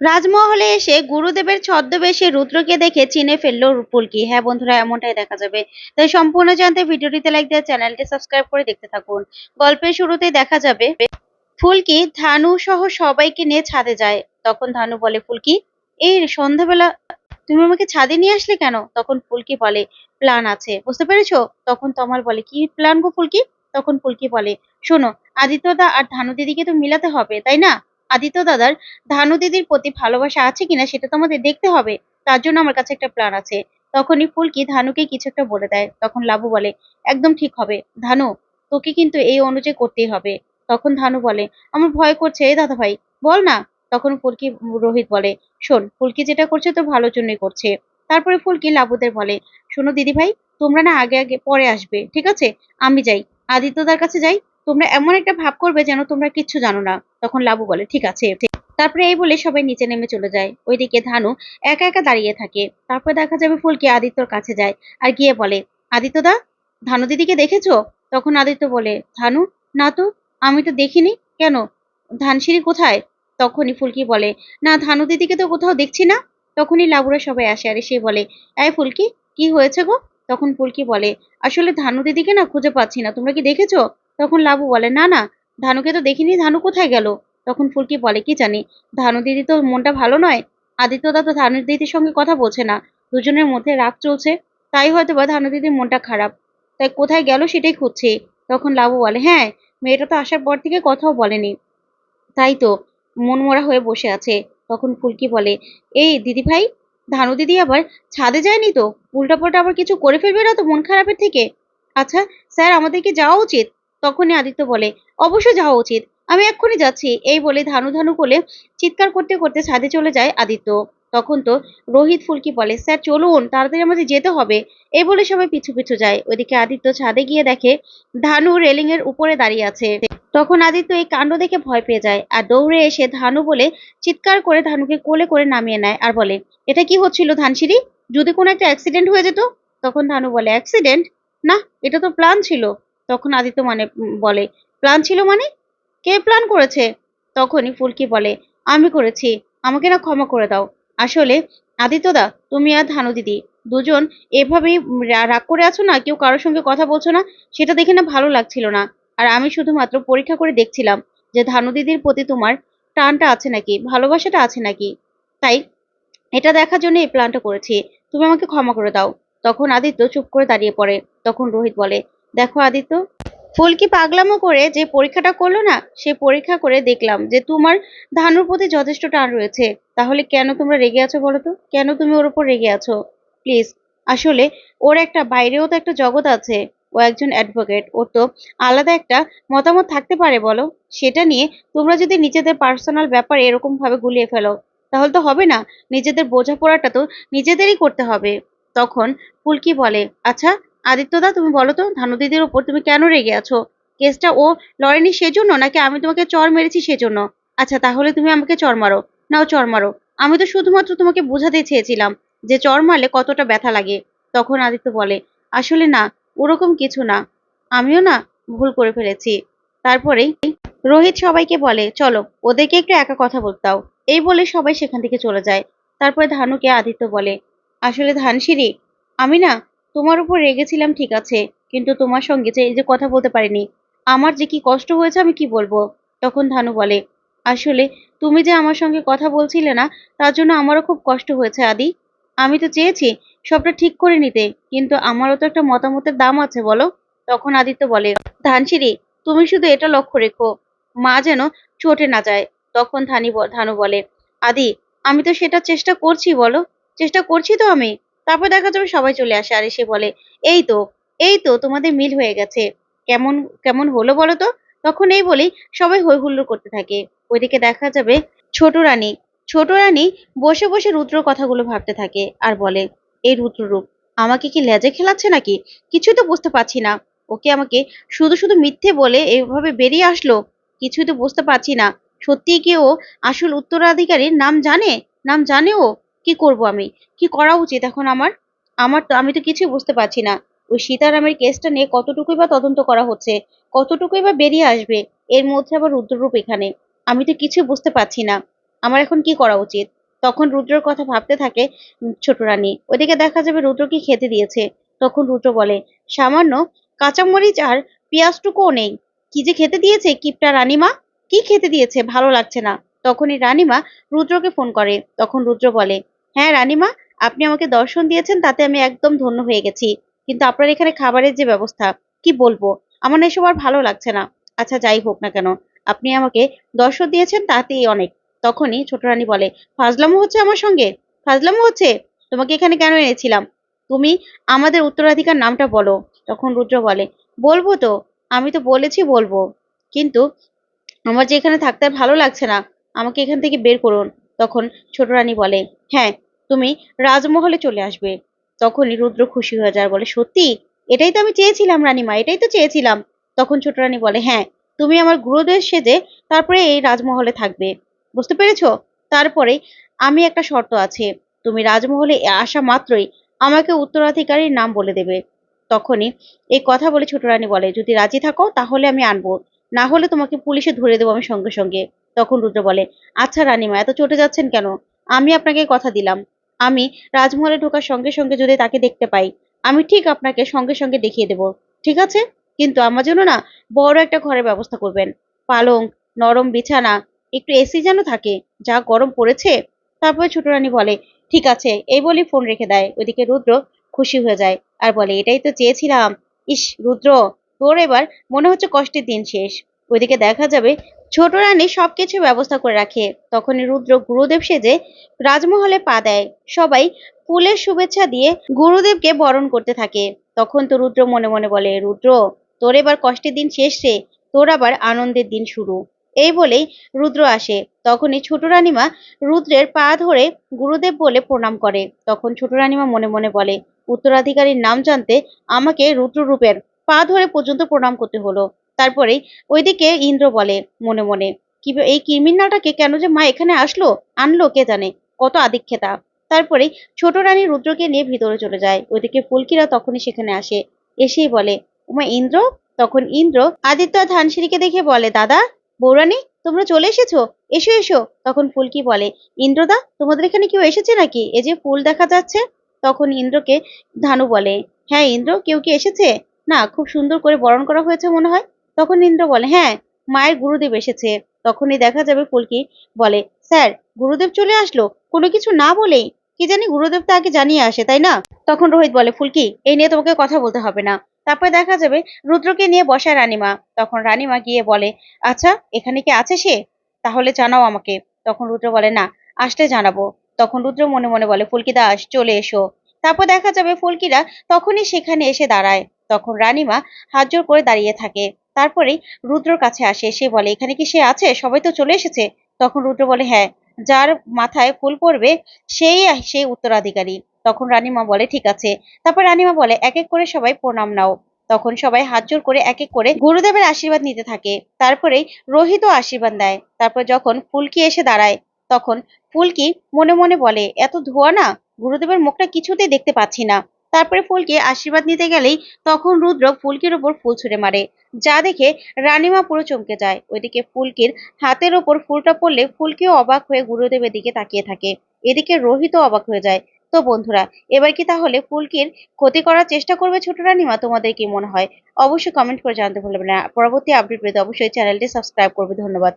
রাজমহলে এসে গুরুদেবের ছদ্মবেশে রুদ্রকে দেখে চিনে ফেলল পুলকি হ্যাঁ বন্ধুরা, এমনটাই দেখা যাবে। তাই সম্পূর্ণ জানতে ভিডিওটিতে লাইক দিয়ে চ্যানেলটি সাবস্ক্রাইব করে দেখতে থাকুন। গল্পের শুরুতেই দেখা যাবে ফুলকি ধানু সহ সবাইকে নিয়ে ছাদে যায়। তখন ধানু বলে ফুলকি এই সন্ধ্যাবেলা তুমি আমাকে ছাদে নিয়ে আসলে কেন? তখন ফুলকি বলে প্ল্যান আছে। বুঝতে পেরেছ? তখন তমাল বলে, কি প্ল্যান গো ফুলকি তখন ফুলকি বলে, শোনো আদিত্যদা আর ধানু দিদিকে তো মিলাতে হবে, তাই না? আদিত্য দাদার ধানু দিদির প্রতি ভালোবাসা আছে কিনা সেটা তো আমাদের দেখতে হবে। তার জন্য আমার কাছে একটা প্ল্যান আছে। তখনই ফুলকি ধানুকে কিছু একটা বলে দেয়। তখন লাবু বলে, একদম ঠিক হবে। ধানু, তোকে কিন্তু এই অনুযায়ী করতেই হবে। তখন ধানু বলে, আমার ভয় করছে এই দাদা ভাই বল না। তখন ফুলকি, রোহিত বলে, শোন, ফুলকি যেটা করছে তো ভালোর জন্যই করছে। তারপরে ফুলকি লাবুদের বলে, শোনো দিদি ভাই তোমরা না আগে আগে পরে আসবে, ঠিক আছে? আমি যাই। আদিত্যদার কাছে যাই। তোমরা এমন একটা ভাব করবে যেন তোমরা কিচ্ছু জানো না। তখন লাবু বলে, ঠিক আছে তারপরে এই বলে সবাই নিচে নেমে চলে যায়। ওইদিকে ধানু একা একা দাঁড়িয়ে থাকে। তারপরে দেখা যাবে ফুলকি আদিত্যর কাছে যায় আর গিয়ে বলে, আদিত্যদা, ধানু দিদিকে দেখেছ? তখন আদিত্য বলে, ধানু? না তো, আমি তো দেখিনি। কেন? ধানসিঁড়ি কোথায়? তখনই ফুলকি বলে, না, ধানু দিদিকে তো কোথাও দেখছি না। তখনই লাবুরা সবাই আসে আর সে বলে, এই ফুলকি, কি হয়েছে গো? তখন ফুলকি বলে, আসলে ধানু দিদিকে না খুঁজে পাচ্ছি না। তোমরা কি দেখেছ? তখন লাবু বলে, না না ধানুকে তো দেখিনি, ধানু কোথায় গেল? তখন ফুলকি বলে, কি জানি, ধানু দিদি তো মনটা ভালো নয়? আদিত্যদা তো ধানু দিদির সঙ্গে কথা বলছে না, দুজনের মধ্যে রাগ চলছে, তাই হয়তো বা ধানু দিদির মনটা খারাপ। তাই কোথায় গেল সেটাই খুঁজছে। তখন লাবু বলে হ্যাঁ মেয়েটা তো আসার পর থেকে কথাও বলেনি। তাই তো, মনমরা হয়ে বসে আছে। তখন ফুলকি বলে, এই দিদি ভাই, ধানু দিদি আবার ছাদে যায়নি তো? উল্টাপাল্টা আবার কিছু করে ফেলবে না তো মন খারাপের থেকে? আচ্ছা স্যার, আমাদেরকে যাওয়া উচিত। তখনই আদিত্য বলে অবশ্যই যাওয়া উচিত। আমি এক্ষুনি যাচ্ছি। এই বলে ধানু ধানু করে চিৎকার করতে করতে ছাদে চলে যায় আদিত্য। তখন তো রোহিত ফুলকি বলে, স্যার, চলুন, তাড়াতাড়ি আমাদের যেতে হবে। এই বলে সবাই পিছু পিছু যায়। ওইদিকে আদিত্য ছাদে গিয়ে দেখে ধানু রেলিং এর উপরে দাঁড়িয়ে আছে। তখন আদিত্য এই কাণ্ড দেখে ভয় পেয়ে যায় আর দৌড়ে এসে ধানু বলে চিৎকার করে ধানুকে কোলে করে নামিয়ে নেয় আর বলে, এটা কি হচ্ছিল ধানসিঁড়ি? যদি কোনো একটা অ্যাক্সিডেন্ট হয়ে যেত? তখন ধানু বলে, অ্যাক্সিডেন্ট? না, এটা তো প্ল্যান ছিল। তখন আদিত্য মানে বলে, প্ল্যান ছিল মানে? কে প্ল্যান করেছে? তখনই ফুলকি বলে, আমি করেছি, আমাকে না ক্ষমা করে দাও। আসলে আদিত্যদা তুমি আর ধানু দিদি দুজন এভাবেই রাগ করে আছো না? কেউ কারোর সঙ্গে কথা বলছো না? সেটা দেখে না ভালো লাগছিল না। আর আমি শুধুমাত্র পরীক্ষা করে দেখছিলাম যে ধানু দিদির প্রতি তোমার টানটা আছে নাকি, ভালোবাসাটা আছে নাকি? তাই এটা দেখার জন্য এই প্ল্যানটা করেছি। তুমি আমাকে ক্ষমা করে দাও। তখন আদিত্য চুপ করে দাঁড়িয়ে পড়ে। তখন রোহিত বলে দেখো আদিত্য ফুলকি পাগলামো করে যে পরীক্ষাটা করল না, সে পরীক্ষা করে দেখলাম যে তোমার ধানুর প্রতি যথেষ্ট টান রয়েছে। তাহলে কেন তোমরা রেগে আছো বলো তো? কেন তুমি ওর উপর রেগে আছো? প্লিজ আসলে ওর একটা, বাইরেও তো একটা জগৎ আছে। ও একজন অ্যাডভোকেট ওর তো আলাদা একটা মতামত থাকতে পারে বলো? সেটা নিয়ে তোমরা যদি নিজেদের পার্সোনাল ব্যাপার এরকম ভাবে গুলিয়ে ফেলো, তাহলে তো হবে না। নিজেদের বোঝাপড়াটা তো নিজেদেরই করতে হবে। তখন ফুলকি বলে আচ্ছা আদিত্যদা, তুমি বলো তো ধানু দিদির উপর তুমি কেন রেগে আছো? কেসটা ও লড়েনি সেজন্য নাকি আমি তোমাকে চর মেরেছি সেজন্য? আচ্ছা তাহলে তুমি আমাকে চর মারো। নাও চর মারো। আমি তো শুধুমাত্র তোমাকে বোঝাতে চেয়েছিলাম যে চর মারলে কতটা ব্যথা লাগে। তখন আদিত্য বলে, আসলে না, ওরকম কিছু না। আমিও না ভুল করে ফেলেছি। তারপরেই রোহিত সবাইকে বলে, চলো, ওদেরকে একটু একা কথা বলতে দাও। এই বলে সবাই সেখান থেকে চলে যায়। তারপরে ধানুকে আদিত্য বলে, আসলে ধানসিঁড়ি, আমি না তোমার উপর রেগেছিলাম, ঠিক আছে, কিন্তু তোমার সঙ্গে যে এই যে কথা বলতে পারিনি, আমার যে কি কষ্ট হয়েছে আমি কি বলব? তখন ধানু বলে, আসলে তুমি যে আমার সঙ্গে কথা বলছিলে না, তার জন্য আমারও খুব কষ্ট হয়েছে আদি। আমি তো চেয়েছি সবটা ঠিক করে নিতে, কিন্তু আমারও তো একটা মতামতের দাম আছে, বলো। তখন আদিত্য বলে, ধানসিঁড়ি, তুমি শুধু এটা লক্ষ্য রেখো, মা যেন চটে না যায়। তখন ধানি ধানু বলে, আদি, আমি তো সেটা চেষ্টা করছি, বলো। চেষ্টা করছি তো আমি। তারপর দেখা যাবে সবাই চলে আসে আর এসে বলে, এই তো এই তো তোমাদের মিল হয়ে গেছে। কেমন কেমন হলো বলো তো? তখন এই বলেই সবাই হই হুল্লোড় করতে থাকে। ওইদিকে দেখা যাবে ছোট রানী ছোট রানী বসে বসে রুদ্র কথাগুলো ভাবতে থাকে আর বলে, এই রুদ্ররূপ আমাকে কি লেজে খেলাচ্ছে নাকি? কিছুই তো বুঝতে পারছি না। ওকে আমাকে শুধু শুধু মিথ্যে বলে এইভাবে বেরিয়ে আসলো? কিছুই তো বুঝতে পারছি না। সত্যি কি ও আসল উত্তরাধিকারীর নাম জানে? নাম জানে ও? কি করব আমি? কি করা উচিত এখন আমার? আমার তো, আমি তো কিছুই বুঝতে পারছি না। ওই সীতারামের কেসটা নিয়ে কতটুকুই বা তদন্ত করা হচ্ছে? কতটুকুই বা বেরিয়ে আসবে? এর মধ্যে আবার রুদ্ররূপ এখানে। আমি তো কিছু বুঝতে পারছি না। আমার এখন কি করা উচিত? তখন রুদ্রর কথা ভাবতে থাকে ছোট রানী। ওইদিকে দেখা যাবে রুদ্র কি খেতে দিয়েছে। তখন রুদ্র বলে, সামান্য কাঁচামরিচ আর পেঁয়াজটুকুও নেই। কি যে খেতে দিয়েছে কিপটা রানীমা? কি খেতে দিয়েছে? ভালো লাগছে না। তখনই রানীমা রুদ্রকে ফোন করে। তখন রুদ্র বলে হ্যাঁ রানীমা, আপনি আমাকে দর্শন দিয়েছেন, তাতে আমি একদম ধন্য হয়ে গেছি। কিন্তু আপনার এখানে খাবারের যে ব্যবস্থা, কি বলব? আমার এসব আর ভালো লাগছে না। আচ্ছা যাই হোক না কেন। আপনি আমাকে দর্শন দিয়েছেন, তাতেই অনেক। তখনই ছোট রানী বলে, ফাজলামো হচ্ছে আমার সঙ্গে? ফাজলামো হচ্ছে? তোমাকে এখানে কেন এনেছিলাম? তুমি আমাদের উত্তরাধিকার নামটা বলো। তখন রুদ্র বলে, বলব তো, আমি তো বলেছি বলব। কিন্তু আমার যে এখানে থাকতে ভালো লাগছে না, আমাকে এখান থেকে বের করুন। তখন ছোট রানী বলে হ্যাঁ তুমি রাজমহলে চলে আসবে। তখনই রুদ্র খুশি হয়ে যায়, বলে, সত্যি? এটাই তো আমি চেয়েছিলাম, রানীমা, এটাই তো চেয়েছিলাম। তখন ছোট রানী বলে হ্যাঁ তুমি আমার গুরুদেব সেজে তারপরে এই রাজমহলে থাকবে। বুঝতে পেরেছ? তারপরে আমি একটা শর্ত আছে। তুমি রাজমহলে আসা মাত্রই আমাকে উত্তরাধিকারীর নাম বলে দেবে। তখনই এই কথা বলে ছোট রানী বলে, যদি রাজি থাকো, তাহলে আমি আনব। না হলে তোমাকে পুলিশে ধরে দেবো আমি সঙ্গে সঙ্গে। তখন রুদ্র বলে আচ্ছা রানীমা, এত চটে যাচ্ছেন কেন? আমি আপনাকে কথা দিলাম। আমি রাজমহলে ঢোকার সঙ্গে সঙ্গে যদি তাকে দেখতে পাই, আমি ঠিক আপনাকে সঙ্গে সঙ্গে দেখিয়ে দেব, ঠিক আছে? কিন্তু আমার জন্য না বড় একটা ঘরের ব্যবস্থা করবেন। পালং, নরম বিছানা, একটু এসি যেন থাকে, যা গরম পড়েছে। তারপরে ছোট রানী বলে, ঠিক আছে। এই বলেই ফোন রেখে দেয়। ওইদিকে রুদ্র খুশি হয়ে যায় আর বলে, এটাই তো চেয়েছিলাম। ইস, রুদ্র, তোর এবার মনে হচ্ছে কষ্টের দিন শেষ। ওইদিকে দেখা যাবে ছোট রানী সবকিছু ব্যবস্থা করে রাখে। তখনই রুদ্র গুরুদেব সেজে রাজমহলে পা দেয়। সবাই ফুলের শুভেচ্ছা দিয়ে গুরুদেবকে বরণ করতে থাকে। তখন তো রুদ্র মনে মনে বলে, রুদ্র, তোর এবার কষ্টের দিন শেষ রে, তোর আবার আনন্দের দিন শুরু। এই বলেই রুদ্র আসে। তখনই ছোট রানীমা রুদ্রের পা ধরে গুরুদেব বলে প্রণাম করে। তখন ছোট রানীমা মনে মনে বলে, উত্তরাধিকারীর নাম জানতে আমাকে রুদ্ররূপের পা ধরে পর্যন্ত প্রণাম করতে হলো। তারপরে ওইদিকে ইন্দ্র বলে মনে মনে, কি এই কিমিন্নাটাকে কেন যে মা এখানে আসলো? আনলো কে জানে? কত আদিক্ষেতা? তারপরে ছোট রানী রুদ্রকে নিয়ে ভিতরে চলে যায়। ওইদিকে ফুলকিরা তখনই সেখানে আসে। এসেই বলে, উমা ইন্দ্র? তখন ইন্দ্র আদিত্য আর ধানসিঁড়িকে দেখে বলে, দাদা, বৌরানী, তোমরা চলে এসেছ? এসো এসো। তখন ফুলকি বলে ইন্দ্রদা তোমাদের এখানে কেউ এসেছে নাকি? এই যে ফুল দেখা যাচ্ছে? তখন ইন্দ্রকে ধানু বলে হ্যাঁ ইন্দ্র, কেউ কি এসেছে? না, খুব সুন্দর করে বরণ করা হয়েছে মনে হয়। তখন ইন্দ্র বলে হ্যাঁ মায়ের গুরুদেব এসেছে। তখনই দেখা যাবে ফুলকি বলে, স্যার, গুরুদেব চলে আসলো। কোনো কিছু না বলেই কি জানি গুরুদেব তো আগে জানিয়ে আসে, তাই না? তখন রোহিত বলে, ফুলকি, এই নিয়ে তোমাকে কথা বলতে হবে না। তারপরে দেখা যাবে রুদ্রকে নিয়ে বসায় রানীমা। তখন রানীমা গিয়ে বলে আচ্ছা এখানে কি আছে সে? তাহলে জানাও আমাকে। তখন রুদ্র বলে, না, আসলে জানাব। তখন রুদ্র মনে মনে বলে, ফুলকি দাস, চলে এসো। তারপর দেখা যাবে ফুলকিরা তখনই সেখানে এসে দাঁড়ায়। তখন রানীমা হাত জোর করে দাঁড়িয়ে থাকে। তারপরেই রুদ্রর কাছে আসে। সে বলে, এখানে কি সে আছে? সবাই তো চলে এসেছে। তখন রুদ্র বলে হ্যাঁ যার মাথায় ফুল পড়বে, সেই সেই উত্তরাধিকারী। তখন রানীমা বলে, ঠিক আছে। তারপর রানীমা বলে, এক এক করে সবাই প্রণাম নাও। তখন সবাই হাত জোর করে এক এক করে গুরুদেবের আশীর্বাদ নিতে থাকে। তারপরেই রোহিতও আশীর্বাদ দেয় তারপর যখন ফুলকি এসে দাঁড়ায়, তখন ফুলকি মনে মনে বলে, এত ধোয়া না? গুরুদেবের মুখটা কিছুতেই দেখতে পাচ্ছি না। তারপরে ফুলকে আশীর্বাদ নিতে গেলেই তখন রুদ্র ফুলকির ওপর ফুল ছুঁড়ে মারে। যা দেখে রানীমা পুরো চমকে যায়। ওইদিকে ফুলকির হাতের ওপর ফুলটা পড়লে ফুলকিও অবাক হয়ে গুরুদেবের দিকে তাকিয়ে থাকে। এদিকে রোহিতও অবাক হয়ে যায়। তো বন্ধুরা, এবার কি তাহলে ফুলকির ক্ষতি করার চেষ্টা করবে ছোট রানীমা? তোমাদের কি মনে হয়? অবশ্যই কমেন্ট করে জানতে ভুলবে না। পরবর্তী আপডেট পেতে অবশ্যই চ্যানেলটি সাবস্ক্রাইব করবে। ধন্যবাদ।